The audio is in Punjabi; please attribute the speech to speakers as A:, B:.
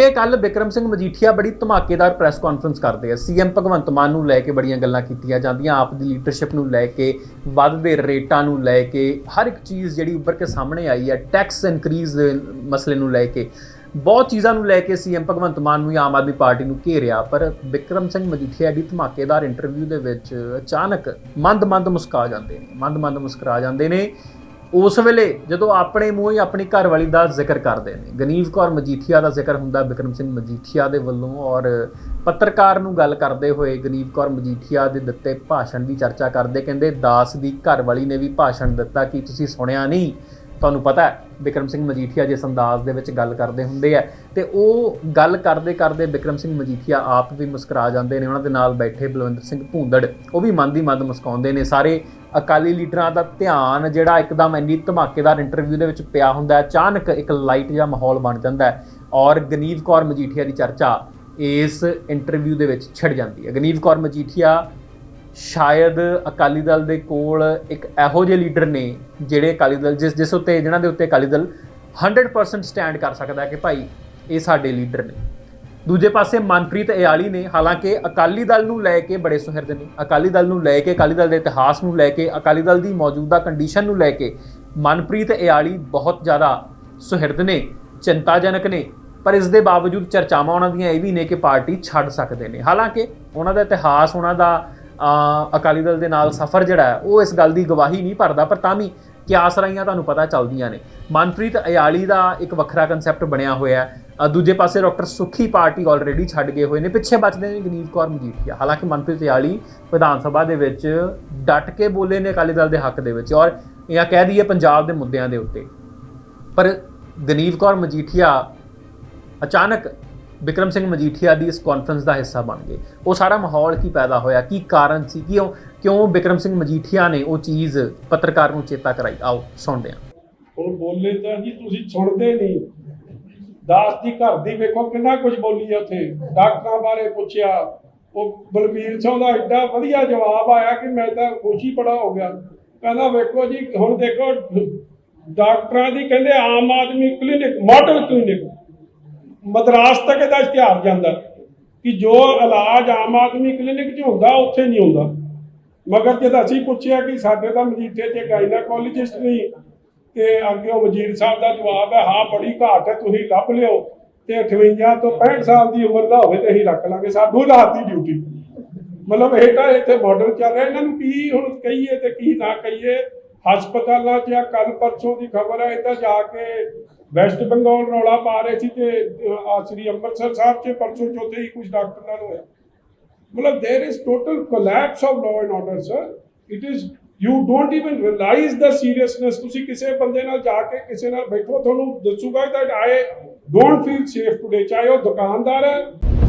A: ਅੱਗੇ ਕੱਲ ਬਿਕਰਮ ਸਿੰਘ ਮਜੀਠੀਆ ਬੜੀ ਧਮਾਕੇਦਾਰ ਪ੍ਰੈਸ ਕਾਨਫਰੰਸ ਕਰਦੇ ਆ। ਸੀਐਮ ਭਗਵੰਤ ਮਾਨ ਨੂੰ ਲੈ ਕੇ ਬੜੀਆਂ ਗੱਲਾਂ ਕੀਤੀਆਂ ਜਾਂਦੀਆਂ, ਆਪ ਦੀ ਲੀਡਰਸ਼ਿਪ ਨੂੰ ਲੈ ਕੇ, ਵੱਧਦੇ ਰੇਟਾਂ ਨੂੰ ਲੈ ਕੇ, ਹਰ ਇੱਕ ਚੀਜ਼ ਜਿਹੜੀ ਉੱਭਰ ਕੇ ਸਾਹਮਣੇ ਆਈ ਹੈ ਟੈਕਸ ਇਨਕਰੀਜ਼ ਦੇ ਮਸਲੇ ਨੂੰ ਲੈ ਕੇ, ਬਹੁਤ ਚੀਜ਼ਾਂ ਨੂੰ ਲੈ ਕੇ ਸੀਐਮ ਭਗਵੰਤ ਮਾਨ ਨੂੰ ਆਮ ਆਦਮੀ ਪਾਰਟੀ ਨੂੰ ਘੇਰਿਆ, ਪਰ ਬਿਕਰਮ ਸਿੰਘ ਮਜੀਠੀਆ ਦੀ ਧਮਾਕੇਦਾਰ ਇੰਟਰਵਿਊ ਦੇ ਵਿੱਚ ਅਚਾਨਕ ਮੰਦ-ਮੰਦ ਮੁਸਕਰਾ ਜਾਂਦੇ ਨੇ, ਮੰਦ-ਮੰਦ ਮੁਸਕਰਾ ਜਾਂਦੇ ਨੇ। ਉਸ ਵੇਲੇ ਜਦੋਂ ਆਪਣੇ ਮੂੰਹ ਹੀ ਆਪਣੀ ਘਰਵਾਲੀ ਦਾ ਜ਼ਿਕਰ ਕਰਦੇ ਨੇ। ਗਨੀਵ ਕੌਰ ਮਜੀਠੀਆ ਦਾ ਜ਼ਿਕਰ ਹੁੰਦਾ, ਬਿਕਰਮ ਸਿੰਘ ਮਜੀਠੀਆ ਦੇ ਵੱਲੋਂ ਔਰ ਪੱਤਰਕਾਰ ਨੂੰ ਗੱਲ ਕਰਦੇ ਹੋਏ ਗਨੀਵ ਕੌਰ ਮਜੀਠੀਆ ਦੇ ਦਿੱਤੇ ਭਾਸ਼ਣ ਦੀ ਚਰਚਾ ਕਰਦੇ, ਕਹਿੰਦੇ, ਦਾਸ ਦੀ ਘਰਵਾਲੀ ਨੇ ਵੀ ਭਾਸ਼ਣ ਦਿੱਤਾ, ਕਿ ਤੁਸੀਂ ਸੁਣਿਆ ਨਹੀਂ? ਤੁਹਾਨੂੰ ਪਤਾ ਹੈ ਬਿਕਰਮ ਸਿੰਘ ਮਜੀਠੀਆ ਜਿਸ ਅੰਦਾਜ਼ ਦੇ ਵਿੱਚ ਗੱਲ ਕਰਦੇ ਹੁੰਦੇ ਆ, ਤੇ ਉਹ ਗੱਲ ਕਰਦੇ ਕਰਦੇ ਬਿਕਰਮ ਸਿੰਘ ਮਜੀਠੀਆ ਆਪ ਵੀ ਮੁਸਕਰਾ ਜਾਂਦੇ ਨੇ, ਉਹਨਾਂ ਦੇ ਨਾਲ ਬੈਠੇ ਬਲਵਿੰਦਰ ਸਿੰਘ ਭੂੰਦੜ, ਉਹ ਵੀ ਮਨ ਦੀ ਮਨ ਮੁਸਕਾਉਂਦੇ ਨੇ। ਸਾਰੇ ਅਕਾਲੀ ਲੀਡਰਾਂ ਦਾ ਧਿਆਨ ਜਿਹੜਾ ਇੱਕਦਮ ਇੰਨੀ ਧਮਾਕੇਦਾਰ ਇੰਟਰਵਿਊ ਦੇ ਵਿੱਚ ਪਿਆ ਹੁੰਦਾ ਹੈ, ਅਚਾਨਕ ਇੱਕ ਲਾਈਟ ਜਿਹਾ ਮਾਹੌਲ ਬਣ ਜਾਂਦਾ ਹੈ ਔਰ ਗਨੀਵ ਕੌਰ ਮਜੀਠੀਆ ਦੀ ਚਰਚਾ ਇਸ ਇੰਟਰਵਿਊ ਦੇ ਵਿੱਚ ਛਿੜ ਜਾਂਦੀ ਹੈ। ਗਨੀਵ ਕੌਰ ਮਜੀਠੀਆ ਸ਼ਾਇਦ ਅਕਾਲੀ ਦਲ ਦੇ ਕੋਲ ਇੱਕ ਇਹੋ ਜਿਹੇ ਲੀਡਰ ਨੇ ਜਿਹੜੇ ਅਕਾਲੀ ਦਲ, ਜਿਸ ਜਿਸ ਉੱਤੇ ਜਿਹਨਾਂ ਦੇ ਉੱਤੇ ਅਕਾਲੀ ਦਲ 100% ਸਟੈਂਡ ਕਰ ਸਕਦਾ ਹੈ ਕਿ ਭਾਈ ਇਹ ਸਾਡੇ ਲੀਡਰ ਨੇ। ਦੂਜੇ ਪਾਸੇ ਮਨਪ੍ਰੀਤ ਇਆਲੀ ਨੇ, ਹਾਲਾਂਕਿ ਅਕਾਲੀ ਦਲ ਨੂੰ ਲੈ ਕੇ ਬੜੇ ਸੁਹਿਰਦ ਨੇ। ਅਕਾਲੀ ਦਲ ਨੂੰ ਲੈ ਕੇ, ਅਕਾਲੀ ਦਲ ਦੇ ਇਤਿਹਾਸ ਨੂੰ ਲੈ ਕੇ, ਅਕਾਲੀ ਦਲ ਦੀ ਮੌਜੂਦਾ ਕੰਡੀਸ਼ਨ ਨੂੰ ਲੈ ਕੇ ਮਨਪ੍ਰੀਤ ਇਆਲੀ ਬਹੁਤ ਜ਼ਿਆਦਾ ਸੁਹਿਰਦ ਨੇ, ਚਿੰਤਾਜਨਕ ਨੇ। ਪਰ ਇਸ ਦੇ ਬਾਵਜੂਦ ਚਰਚਾਵਾਂ ਉਹਨਾਂ ਦੀਆਂ ਇਹ ਵੀ ਨੇ ਕਿ ਪਾਰਟੀ ਛੱਡ ਸਕਦੇ ਨੇ। ਹਾਲਾਂਕਿ ਉਹਨਾਂ ਦਾ ਇਤਿਹਾਸ, ਉਹਨਾਂ ਦਾ ਅਕਾਲੀ ਦਲ ਦੇ ਨਾਲ ਸਫ਼ਰ ਜਿਹੜਾ ਉਹ ਇਸ ਗੱਲ ਦੀ ਗਵਾਹੀ ਨਹੀਂ ਭਰਦਾ, ਪਰ ਤਾਂ ਵੀ ਕਿਆਸ ਰਾਈਆਂ ਤੁਹਾਨੂੰ ਪਤਾ ਚੱਲਦੀਆਂ ਨੇ। ਮਨਪ੍ਰੀਤ ਅਯਾਲੀ ਦਾ ਇੱਕ ਵੱਖਰਾ ਕਨਸੈਪਟ ਬਣਿਆ ਹੋਇਆ ਹੈ। ਦੂਜੇ ਪਾਸੇ ਡਾਕਟਰ ਸੁਖੀ ਪਾਰਟੀ ਆਲਰੇਡੀ ਛੱਡ ਗਏ ਹੋਏ ਨੇ। ਪਿੱਛੇ ਬਚਦੇ ਨੇ ਗਨੀਵ ਕੌਰ ਮਜੀਠੀਆ। ਹਾਲਾਂਕਿ ਮਨਪ੍ਰੀਤ ਅਯਾਲੀ ਵਿਧਾਨ ਸਭਾ ਦੇ ਵਿੱਚ ਡਟ ਕੇ ਬੋਲੇ ਨੇ ਅਕਾਲੀ ਦਲ ਦੇ ਹੱਕ ਦੇ ਵਿੱਚ ਔਰ ਜਾਂ ਕਹਿ ਦਈਏ ਪੰਜਾਬ ਦੇ ਮੁੱਦਿਆਂ ਦੇ ਉੱਤੇ। ਪਰ ਗਨੀਵ ਕੌਰ ਮਜੀਠੀਆ ਅਚਾਨਕ ਵਿਕਰਮ ਸਿੰਘ ਮਜੀਠੀਆ ਦੀ ਇਸ ਕਾਨਫਰੰਸ ਦਾ ਹਿੱਸਾ ਬਣ ਗਏ। ਉਹ ਸਾਰਾ ਮਾਹੌਲ ਕੀ ਪੈਦਾ ਹੋਇਆ? ਕੀ ਕਾਰਨ ਸੀ? ਕਿਉਂ ਕਿਉਂ ਵਿਕਰਮ ਸਿੰਘ ਮਜੀਠੀਆ ਨੇ ਉਹ ਚੀਜ਼ ਪੱਤਰਕਾਰ ਨੂੰ ਚੇਤਾ ਕਰਾਈ? ਆਓ, ਸੁਣਦੇ ਹਾਂ।
B: ਹੁਣ ਬੋਲੇ ਤਾਂ ਜੀ, ਤੁਸੀਂ ਸੁਣਦੇ ਨਹੀਂ। ਦਾਸ ਦੀ ਘਰ ਦੀ ਵੇਖੋ, ਕਿੰਨਾ ਕੁਝ ਬੋਲੀ ਉੱਥੇ। ਡਾਕਟਰਾਂ ਬਾਰੇ ਪੁੱਛਿਆ। ਉਹ ਬਲਬੀਰ ਸਿੰਘ ਦਾ ਐਡਾ ਵਧੀਆ ਜਵਾਬ ਆਇਆ ਕਿ ਮੈਂ ਤਾਂ ਖੁਸ਼ੀ ਬੜਾ ਹੋ ਗਿਆ। ਕਹਿੰਦਾ, ਵੇਖੋ ਜੀ, ਹੁਣ ਦੇਖੋ, ਡਾਕਟਰਾਂ ਦੀ ਕਹਿੰਦੇ Aam Aadmi clinic model clinic Madras ਤੱਕ ਇਹਦਾ ਇਸ਼ਤਿਹਾਰ ਜਾਂਦਾ ਕਿ ਜੋ ਇਲਾਜ ਆਮ ਆਦਮੀ ਕਲੀਨਿਕ 'ਚ ਹੁੰਦਾ, ਉੱਥੇ ਨਹੀਂ ਹੁੰਦਾ। ਮਗਰ ਜਦ ਅਸੀਂ ਪੁੱਛਿਆ ਕਿ ਸਾਡੇ ਤਾਂ ਮਜੀਠੇ 'ਚ ਗਾਇਨਾਕੋਲੋਜਿਸਟ ਨਹੀਂ ਤੇ ਅੱਗੇ ਉਹ ਵਜ਼ੀਰ ਸਾਹਿਬ ਦਾ ਜਵਾਬ ਹੈ, ਹਾਂ, ਬੜੀ ਘਾਟ ਹੈ, ਤੁਸੀਂ ਲੱਭ ਲਿਓ ਤੇ 58 ਤੋਂ 65 ਸਾਲ ਦੀ ਉਮਰ ਦਾ ਹੋਵੇ ਤੇ ਅਸੀਂ ਰੱਖ ਲਾਂਗੇ, ਸਾਡੂ ਰਾਤ ਦੀ ਡਿਊਟੀ ਮਤਲਬ ਇਹ ਤਾਂ ਇੱਥੇ ਮਾਡਲ ਚੱਲ ਰਿਹਾ, ਇਹਨਾਂ ਨੂੰ ਕੀ ਹੁਣ ਕਹੀਏ ਤੇ ਕੀ ਨਾ ਕਹੀਏ, ਹਸਪਤਾਲਾਂ 'ਚ ਆ ਕੱਲ ਪਰਸੋਂ ਦੀ ਖਬਰ ਹੈ, ਇਹ ਤਾਂ ਜਾ ਕੇ ਵੈਸਟ ਬੰਗਾਲ ਰੌਲਾ ਪਾ ਰਹੇ ਸੀ ਤੇ ਅਹ, ਆ ਸ੍ਰੀ ਅੰਮ੍ਰਿਤਸਰ ਸਾਹਿਬ 'ਚ ਪਰਸੋਂ ਚੌਥੇ ਹੀ ਕੁਝ ਡਾਕਟਰਾਂ ਨੂੰ ਹੋਇਆ ਮਤਲਬ there is total collapse of law and order sir it is you don't even realize the seriousness ਤੁਸੀਂ ਕਿਸੇ ਬੰਦੇ ਨਾਲ ਜਾ ਕੇ ਕਿਸੇ ਨਾਲ ਬੈਠੋ ਤੁਹਾਨੂੰ ਦੱਸੂਗਾ that I don't feel safe today ਚਾਹੇ ਉਹ ਦੁਕਾਨਦਾਰ ਹੈ